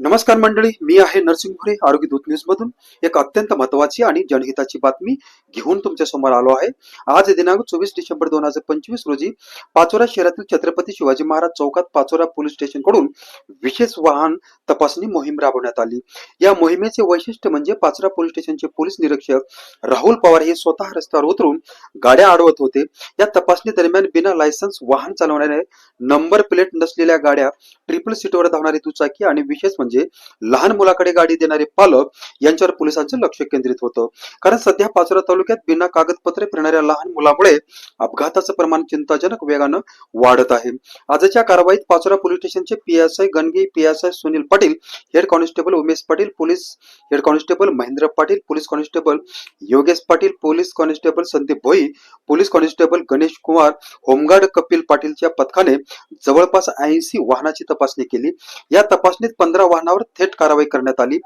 नमस्कार मंडळी मी आहे नरसिंग भुरे आरोग्य दूत न्यूज मधून. एक अत्यंत महत्वाची आणि जनहिताची बातमी घेऊन तुमच्यासमोर आलो आहे. आज दिनांक चोवीस डिसेंबर दोन हजार पंचवीस रोजी पाचोरा शहरातील छत्रपती शिवाजी महाराज चौकात पाचोरा पोलीस स्टेशनकडून विशेष वाहन तपासणी मोहीम राबवण्यात आली. या मोहिमेचे वैशिष्ट्य म्हणजे पाचोरा पोलीस स्टेशनचे पोलीस निरीक्षक राहुल पवार हे स्वतः रस्त्यावर उतरून गाड्या अडवत होते. या तपासणी दरम्यान बिना लायसन्स वाहन चालवणाऱ्या नंबर प्लेट नसलेल्या गाड्या ट्रिपल सीटवर धावणारी दुचाकी आणि विशेष म्हणजे लहान मुलाकडे गाडी देणारे पालक यांच्यावर पोलिसांचं लक्ष केंद्रित होतं. कारण सध्या पाचोरा तालुक्यात बिना कागदपत्रे फिरणाऱ्या लहान मुलामुळे अपघाताचं प्रमाण चिंताजनक वेगानं वाढत आहे. आजच्या कारवाईत पाचोरा पोलीस स्टेशनचे PSI Ganage PSI Sunil Patil head constable Umesh Patil police head constable Mahendra Patil police constable Yogesh Patil police constable Sandeep Bhoi police constable Ganesh Kumar home guard Kapil पाटीलच्या पथकाने जवळपास ऐंशी वाहनाची तपासणी केली. या तपासणीत पंधरा वाहनावर थेट कारवाई करण्यात आली.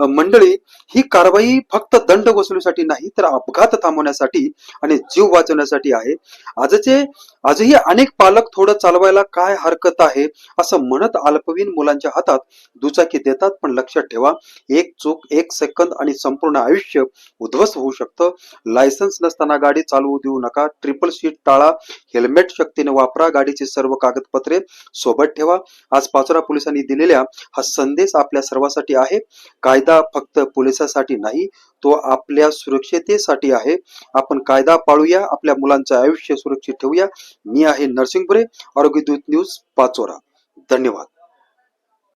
मंडळी ही कारवाई फक्त दंड वसुलीसाठी नाही तर अपघात थांबवण्यासाठी आणि जीव वाचवण्यासाठी आहे. आजचे आजही अनेक पालक थोडं चालवायला काय हरकत आहे असं म्हणत अल्पवीन मुलांच्या हातात दुचाकी देतात. पण लक्षात ठेवा एक चूक एक सेकंद आणि संपूर्ण आयुष्य उद्ध्वस्त होऊ शकतं. लायसन्स नसताना गाडी चालवू देऊ नका. ट्रिपल सीट टाळा हेल्मेट शक्तीने वापरा गाडीची सर्व कागदपत्रे सोबत ठेवा. आज पाचोरा पोलिसांनी दिलेल्या हा संदेश आपल्या सर्वांसाठी आहे. कायदा फक्त पोलिसासाठी नाही तो आपल्या सुरक्षितेसाठी आहे. आपण कायदा पाळूया आपल्या मुलांचं आयुष्य सुरक्षित ठेवूया. मी आहे नरसिंहपुरे आरोग्यदूत न्यूज पाचोरा. धन्यवाद.